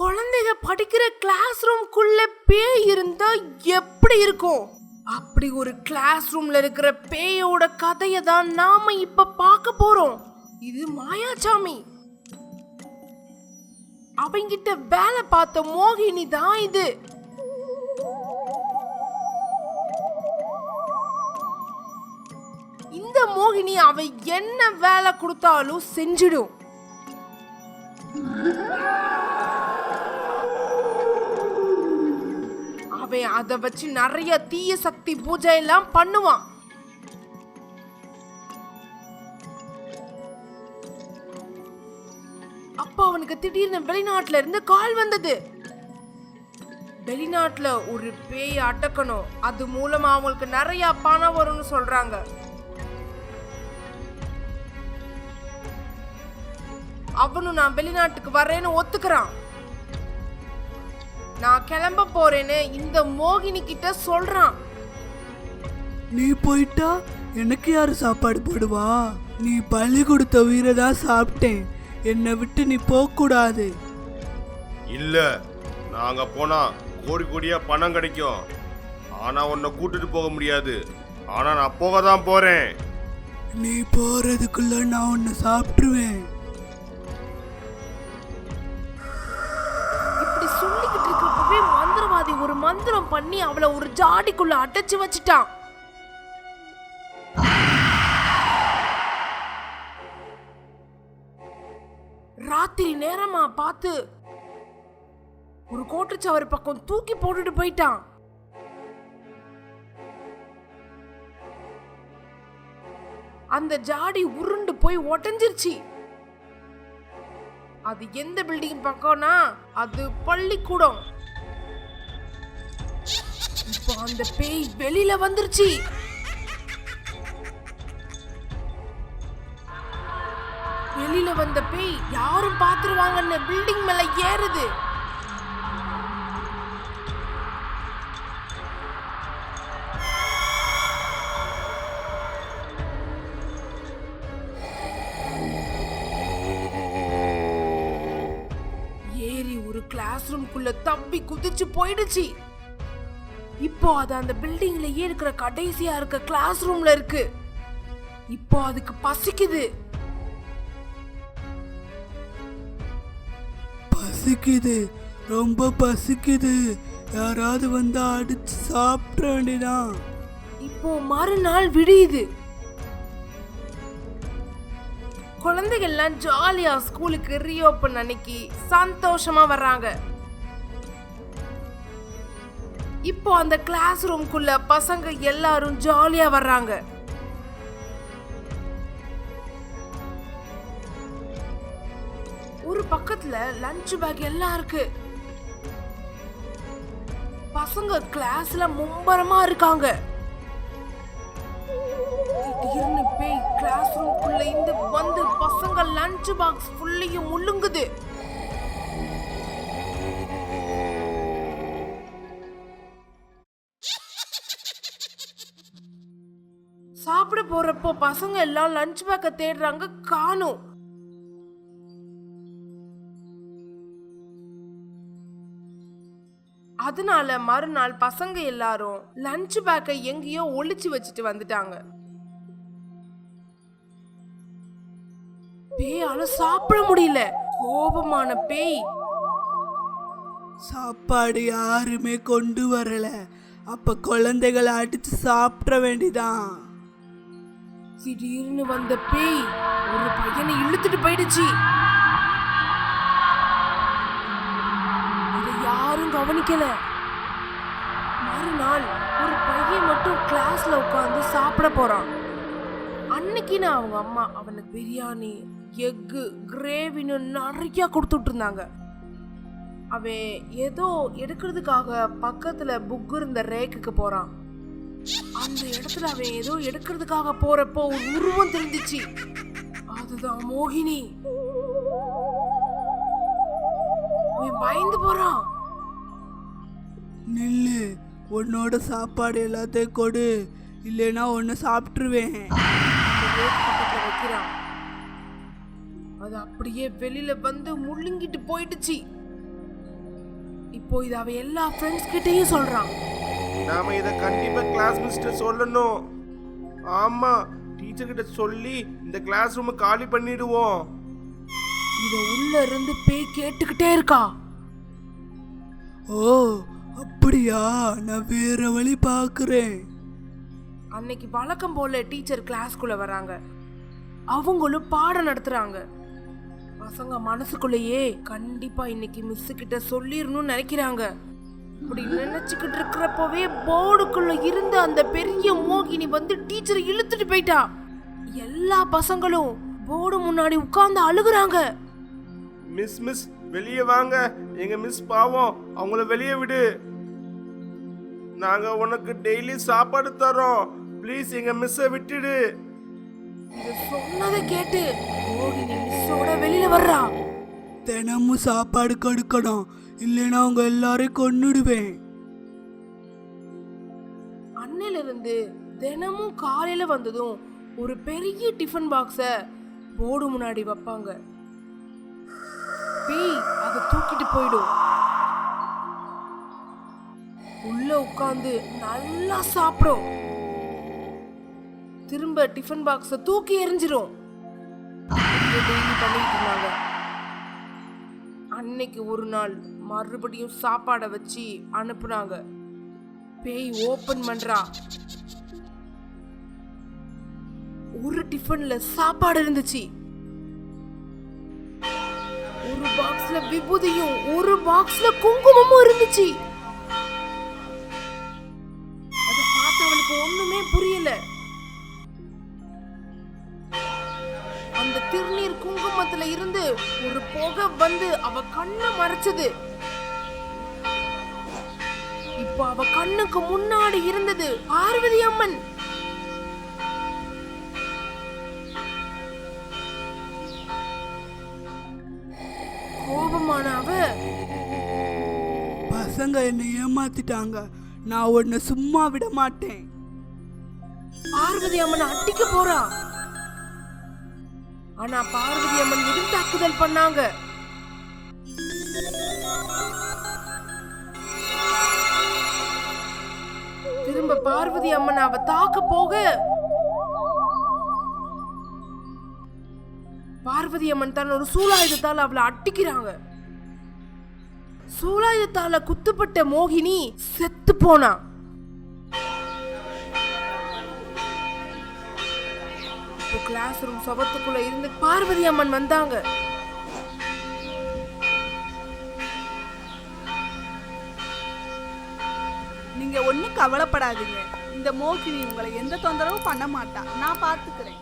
குழந்தைங்க படிக்கிற கிளாஸ் ரூம்குள்ள பேய் இருந்தா எப்படி இருக்கும்? அப்படி ஒரு கிளாஸ் ரூம்ல இருக்கிற பேயோட கதையை தான் நாம இப்ப பார்க்க போறோம். இது மாயாசாமி அவங்கிட்ட வேலை பார்த்த மோகினி தான் இது. இந்த மோகினி அவ என்ன வேலை கொடுத்தாலும் செஞ்சிடும். அவன் அதை வச்சு நிறைய தீய சக்தி பூஜை எல்லாம் பண்ணுவான். அப்ப அவனுக்கு திடீர்னு வெளிநாட்டுல இருந்து கால் வந்தது. வெளிநாட்டுல ஒரு பேய் அடக்கணும். அது மூலமா அவங்களுக்கு நிறைய பணம் வரும்னு சொல்றாங்க. அவனும் நான் வெளிநாட்டுக்கு வரேன்னு ஒத்துக்கிறான். நான் கிளம்ப போறேன்னு இந்த மோகினி கிட்ட சொல்றான். நீ போயிட்டா? எனக்கு யாரு சாப்பாடு போடுவா? நீ பள்ளி கொடுத்த உயிரை தான் சாப்பிட்டேன். என்னை விட்டு நீ போகக்கூடாது இல்ல நாங்க போனா கோடி கோடியா பணம் கிடைக்கும். ஆனா உன்னை கூட்டிட்டு போக முடியாது. ஆனா நான் போக தான் போறேன். நீ போறதுக்குள்ள நான் உன்னை சாப்பிட்டுருவேன். மந்திரம் பண்ணி அவளை ஒரு ஜாடிக்குள்ள அடைச்சு வச்சிட்டான். ராத்திரி நேரமா பார்த்து ஒரு கோட்டுச்சவர் பக்கம் தூக்கி போட்டுட்டு போயிட்டான். அந்த ஜாடி உருண்டு போய் ஒட்டஞ்சிருச்சு அது எந்த பில்டிங் பக்கம்னா அது பள்ளிக்கூடம். இப்போ அந்த பேய் வெளியில வந்துருச்சு. வெளியில வந்த பேய் யாரும் பாத்துருவாங்கன்னு பில்டிங் மேல ஏறுது. ஏறி ஒரு கிளாஸ் ரூம்குள்ள தப்பி குதிச்சு போயிடுச்சு. இப்போ அது அந்த பில்டிங்லயே இருக்கிற கடைசியா இருக்க கிளாஸ் ரூம்ல இருக்கு. இப்போ அதுக்கு பசிக்குது. பசிக்குது. ரொம்ப பசிக்குது. யாராவது வந்தா அடிச்சு சாப்பிட வேண்டியதான் இப்போ மறுநாள் விடியுது. குழந்தைகள்லாம் ஜாலியா ஸ்கூலுக்கு ரீஓப்பன் அன்னைக்கு சந்தோஷமா வர்றாங்க. இப்போ அந்த கிளாஸ் ரூம்குள்ள பசங்க எல்லாரும் ஜாலியா வர்றாங்க. ஒரு பக்கத்துல லஞ்ச் பேக் எல்லாம் இருக்கு. பசங்க கிளாஸ்ல மும்பரமா இருக்காங்க. திடீர்னு பேய் கிளாஸ் ரூம்குள்ள இருந்து வந்து பசங்க லஞ்ச் பாக்ஸ் ஃபுல்லையும் முள்ளுங்குது சாப்பிட போறப்போ பசங்க எல்லாம் லஞ்ச் பேக்கை தேடுறாங்க காணும். அதனால மறுநாள் பசங்க எல்லாரும் லஞ்ச் பேக்கை எங்கேயோ ஒளிச்சு வச்சுட்டு வந்துட்டாங்க. பேயால சாப்பிட முடியல. கோபமான பேய். சாப்பாடு யாருமே கொண்டு வரல. அப்ப குழந்தைகளை அடிச்சு சாப்பிட வேண்டிதான். திடீர்னு வந்த பேய் ஒரு பையனை இழுத்துட்டு போயிடுச்சு. இதை யாரும் கவனிக்கல. மறுநாள் ஒரு பையன் மட்டும் கிளாஸ்ல உட்காந்து சாப்பிட போறான். நான் அவங்க அம்மா அவனுக்கு பிரியாணி எக்கு கிரேவின்னு நிறைய கொடுத்துட்டு இருந்தாங்க அவன் ஏதோ எடுக்கிறதுக்காக பக்கத்துல புக் இருந்த ரேக்குக்கு போறான். அந்த இடத்துல அவன் ஏதோ எடுக்கிறதுக்காக போறப்போ ஒரு உருவம் தெரிஞ்சிச்சு. அதுதான் மோகினி. பயந்து போறான். நில்லு உன்னோட சாப்பாடு எல்லாத்தையும் கொடு. இல்லைன்னா ஒன்று சாப்பிட்டுருவேன். வைக்கிறான். அது அப்படியே வெளியில வந்து முழுங்கிட்டு போயிடுச்சு. இப்போ இத அவ எல்லா ஃப்ரெண்ட்ஸ் கிட்டயும் சொல்றான். நாம இதை கண்டிப்பா கிளாஸ் மிஸ்டர் சொல்லணும். ஆமா டீச்சர் கிட்ட சொல்லி இந்த கிளாஸ் ரூமை காலி பண்ணிடுவோம். இத உள்ள இருந்து பேய் கேட்டுக்கிட்டே இருக்கா? ஓ அப்படியா? நான் வேற வழி பார்க்குறேன். அன்னைக்கு வழக்கம் போல டீச்சர் கிளாஸ்க்குள்ள வராங்க. அவங்களும் பாடம் நடத்துறாங்க. பசங்க மனசுக்குள்ளேயே கண்டிப்பா இன்னைக்கு மிஸ் கிட்ட சொல்லிடணும்னு நினைக்கிறாங்க. அப்படி நினைச்சுக்கிட்டு இருக்கிறப்பவே போர்டுக்குள்ள இருந்த அந்த பெரிய மோகினி வந்து டீச்சரை இழுத்துட்டு போயிட்டா. எல்லா பசங்களும் போர்டு முன்னாடி உட்கார்ந்து அழுகுறாங்க. மிஸ் மிஸ் வெளியே வாங்க. எங்க மிஸ் பாவம் அவங்கள வெளியே விடு. நாங்க உனக்கு டெய்லி சாப்பாடு தரோம் ப்ளீஸ் எங்க மிஸ்ஸை விட்டுடு. சொன்னதை கேட்டு மோகினி மிஸ்ஸோட வெளியில வர்றா. தினமும் சாப்பாடு கொடுக்கணும். இல்லைன்னா உங்க எல்லாரையும் கொன்னுடுவேன். அன்னையிலிருந்து தினமும் காலையில வந்ததும் ஒரு பெரிய டிஃபன் பாக்ஸ போர்டு முன்னாடி வைப்பாங்க. பேய் அதை தூக்கிட்டு போயிடும் உள்ள உட்காந்து நல்லா சாப்பிடும் திரும்ப டிஃபன் பாக்ஸ தூக்கி எரிஞ்சிரும் இதை பண்ணிட்டு இருந்தாங்க. அன்னைக்கு ஒரு நாள் மறுபடியும் சாப்பாடை வச்சு அனுப்புனாங்க. பேய் ஓபன் பண்றா. ஒரு டிஃபன்ல சாப்பாடு இருந்துச்சு. ஒரு பாக்ஸ்ல விபூதியும் ஒரு பாக்ஸ்ல குங்குமமும் இருந்துச்சு. அத பார்த்து அவளுக்கு ஒண்ணுமே புரியல. அந்த திருநீர் குங்குமத்துல இருந்து ஒரு புகை வந்து அவ கண்ணை மறைச்சது. இப்போ அவ கண்ணுக்கு முன்னாடி இருந்தது பார்வதி அம்மன். கோபமான அவ. பசங்க என்னை ஏமாத்திட்டாங்க. நான் உன்னை சும்மா விட மாட்டேன். பார்வதி அம்மன் அடிக்க போறா. ஆனா பார்வதி அம்மன் எதிர் தாக்குதல் பண்ணாங்க. திரும்ப பார்வதி அம்மன் அவ தாக்க போக. பார்வதி அம்மன் தன்னோட சூலாயுதத்தால் அவளை அட்டிக்கிறாங்க சூலாயுதத்தால குத்துப்பட்ட மோகினி செத்து போனான் கிளாஸ் ரூம் சவத்துக்குள்ள இருந்து பார்வதி அம்மன் வந்தாங்க. நீங்க ஒன்றும் கவலைப்படாதீங்க. இந்த மோகினி உங்களை எந்த தொந்தரவும் பண்ண மாட்டா. நான் பார்த்துக்கிறேன்